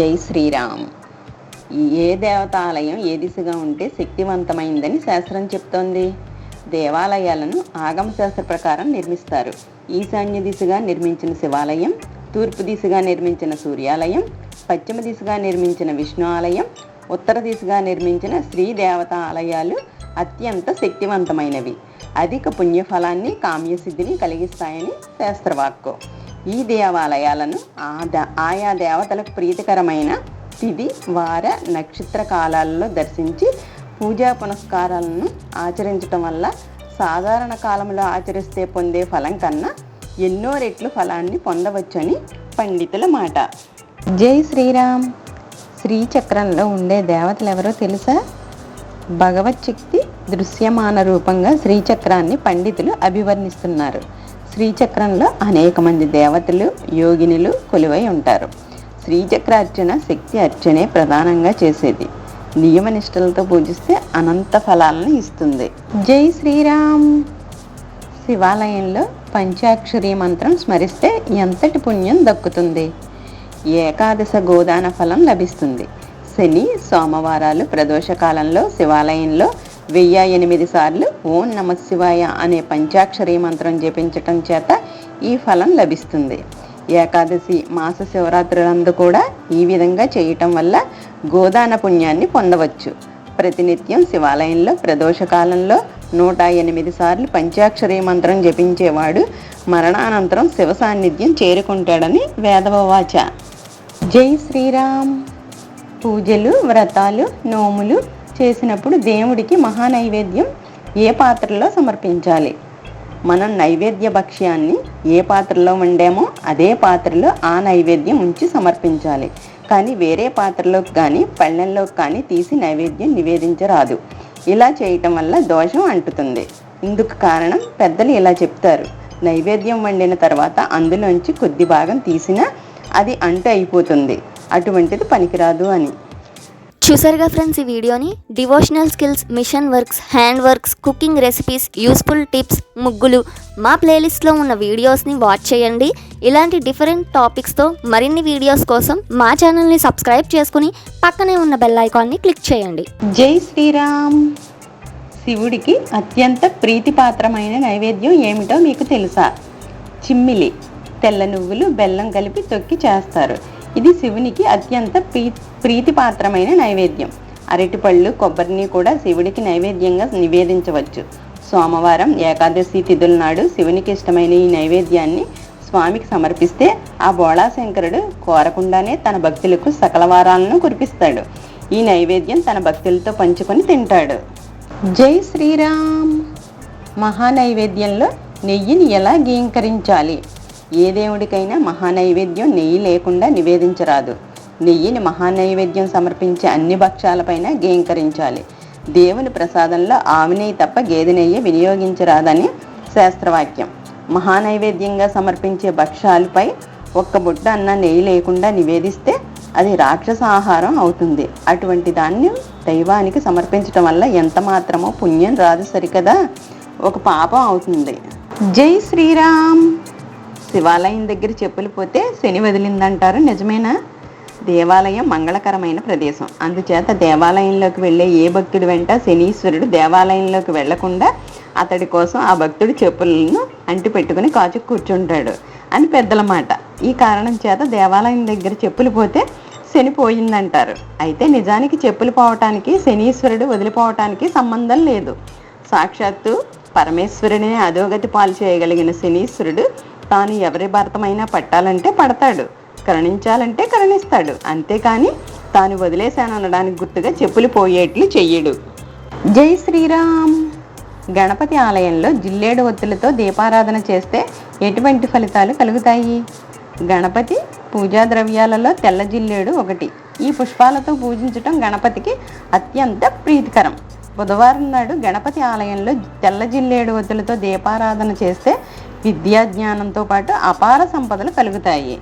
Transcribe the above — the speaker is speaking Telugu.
జై శ్రీరామ్. ఏ దేవతాలయం ఏ దిశగా ఉంటే శక్తివంతమైందని శాస్త్రం చెప్తోంది. దేవాలయాలను ఆగమ శాస్త్ర ప్రకారం నిర్మిస్తారు. ఈశాన్య దిశగా నిర్మించిన శివాలయం తూర్పు దిశగా నిర్మించిన సూర్యాలయం పశ్చిమ దిశగా నిర్మించిన విష్ణు ఆలయం ఉత్తర దిశగా నిర్మించిన శ్రీ దేవత ఆలయాలు అత్యంత శక్తివంతమైనవి. అధిక పుణ్యఫలాన్ని కామ్యసిద్ధిని కలిగిస్తాయని శాస్త్రవాక్కు. ఈ దేవాలయాలను ఆయా దేవతలకు ప్రీతికరమైన తిథి వార నక్షత్ర కాలాలలో దర్శించి పూజా పునస్కారాలను ఆచరించటం వల్ల సాధారణ కాలంలో ఆచరిస్తే పొందే ఫలం కన్నా ఎన్నో రెట్లు ఫలాన్ని పొందవచ్చని పండితుల మాట. జై శ్రీరామ్. శ్రీచక్రంలో ఉండే దేవతలు ఎవరో తెలుసా? భగవత్ శక్తి దృశ్యమాన రూపంగా శ్రీచక్రాన్ని పండితులు అభివర్ణిస్తున్నారు. శ్రీచక్రంలో అనేక మంది దేవతలు యోగినులు కొలువై ఉంటారు. శ్రీచక్ర అర్చన శక్తి అర్చనే ప్రధానంగా చేసేది. నియమనిష్టలతో పూజిస్తే అనంత ఫలాలను ఇస్తుంది. జై శ్రీరామ్! శివాలయంలో పంచాక్షరి మంత్రం స్మరిస్తే ఎంతటి పుణ్యం దక్కుతుంది. ఏకాదశ గోదాన ఫలం లభిస్తుంది. శని సోమవారాలు ప్రదోషకాలంలో శివాలయంలో వెయ్యి ఎనిమిది సార్లు ఓం నమ శివాయ అనే పంచాక్షరి మంత్రం జపించటం చేత ఈ ఫలం లభిస్తుంది. ఏకాదశి మాస శివరాత్రులందు కూడా ఈ విధంగా చేయటం వల్ల గోదాన పుణ్యాన్ని పొందవచ్చు. ప్రతినిత్యం శివాలయంలో ప్రదోష కాలంలో నూట ఎనిమిది సార్లు పంచాక్షరి మంత్రం జపించేవాడు మరణానంతరం శివ సాన్నిధ్యం చేరుకుంటాడని వేదవవాచ. జై శ్రీరామ్. పూజలు వ్రతాలు నోములు చేసినప్పుడు దేవుడికి మహానైవేద్యం ఏ పాత్రలో సమర్పించాలి? మనం నైవేద్య భక్ష్యాన్ని ఏ పాత్రలో వండామో అదే పాత్రలో ఆ నైవేద్యం ఉంచి సమర్పించాలి. కానీ వేరే పాత్రలోకి కానీ పళ్ళెంలోకి కానీ తీసి నైవేద్యం నివేదించరాదు. ఇలా చేయటం వల్ల దోషం అంటుతుంది. ఇందుకు కారణం పెద్దలు ఇలా చెప్తారు. నైవేద్యం వండిన తర్వాత అందులోంచి కొద్ది భాగం తీసినా అది అంటు అయిపోతుంది. అటువంటిది పనికిరాదు అని. చూసారుగా ఫ్రెండ్స్ ఈ వీడియోని? Devotional skills machine works hand works cooking recipes useful tips ముగ్గులు. మా ప్లేలిస్ట్లో ఉన్న వీడియోస్ని వాచ్ చేయండి. ఇలాంటి డిఫరెంట్ టాపిక్స్తో మరిన్ని వీడియోస్ కోసం మా ఛానల్ని సబ్స్క్రైబ్ చేసుకుని పక్కనే ఉన్న బెల్ ఐకాన్ని క్లిక్ చేయండి. జై శ్రీరామ్. శివుడికి అత్యంత ప్రీతిపాత్రమైన నైవేద్యం ఏమిటో మీకు తెలుసా? చిమ్మిలి. తెల్ల నువ్వులు బెల్లం కలిపి తొక్కి చేస్తారు. ఇది శివునికి అత్యంత ప్రీ ప్రీతిపాత్రమైన నైవేద్యం. అరటిపళ్ళు కొబ్బరిని కూడా శివుడికి నైవేద్యంగా నివేదించవచ్చు. సోమవారం ఏకాదశి తిథుల నాడు శివునికి ఇష్టమైన ఈ నైవేద్యాన్ని స్వామికి సమర్పిస్తే ఆ బోళాశంకరుడు కోరకుండానే తన భక్తులకు సకల వారాలను కురిపిస్తాడు. ఈ నైవేద్యం తన భక్తులతో పంచుకొని తింటాడు. జై శ్రీరామ్! మహానైవేద్యంలో నెయ్యిని ఎలా గీంకరించాలి ఏ దేవుడికైనా మహానైవేద్యం నెయ్యి లేకుండా నివేదించరాదు. నెయ్యిని మహానైవేద్యం సమర్పించే అన్ని భక్షాలపైన గీంకరించాలి. దేవుని ప్రసాదంలో ఆవినెయ్యి తప్ప గేదె నెయ్యి వినియోగించరాదని శాస్త్రవాక్యం. మహానైవేద్యంగా సమర్పించే భక్షాలపై ఒక్క బుట్ట అన్న నెయ్యి లేకుండా నివేదిస్తే అది రాక్షస ఆహారం అవుతుంది. అటువంటి దాన్ని దైవానికి సమర్పించటం వల్ల ఎంత మాత్రమో పుణ్యం రాదు సరికదా? ఒక పాపం అవుతుంది. జై శ్రీరామ్! శివాలయం దగ్గర చెప్పులు పోతే శని వదిలిందంటారు. నిజమేనా? దేవాలయం మంగళకరమైన ప్రదేశం. అందుచేత దేవాలయంలోకి వెళ్ళే ఏ భక్తుడి వెంట శనీశ్వరుడు దేవాలయంలోకి వెళ్ళకుండా అతడి కోసం ఆ భక్తుడు చెప్పులను అంటి పెట్టుకుని కాచు కూర్చుంటాడు అని పెద్దల మాట. ఈ కారణం చేత దేవాలయం దగ్గర చెప్పులు పోతే శని పోయిందంటారు. అయితే నిజానికి చెప్పులు పోవటానికి శనీశ్వరుడు వదిలిపోవటానికి సంబంధం లేదు. సాక్షాత్తు పరమేశ్వరుడిని అధోగతి పాలు చేయగలిగిన శనీశ్వరుడు తాను ఎవరి భారతమైనా పట్టాలంటే పడతాడు. కరుణించాలంటే కరుణిస్తాడు. అంతేకాని తాను వదిలేశాననడానికి గుర్తుగా చెప్పులు పోయేట్లు చెయ్యడు. జై శ్రీరామ్! గణపతి ఆలయంలో జిల్లేడు ఒత్తులతో దీపారాధన చేస్తే ఎటువంటి ఫలితాలు కలుగుతాయి? గణపతి పూజా ద్రవ్యాలలో తెల్ల జిల్లేడు ఒకటి. ఈ పుష్పాలతో పూజించటం గణపతికి అత్యంత ప్రీతికరం. బుధవారం నాడు గణపతి ఆలయంలో తెల్ల జిల్లేడు ఒత్తులతో దీపారాధన చేస్తే విద్యా జ్ఞానంతో పాటు అపార సంపదలు కలుగుతాయి.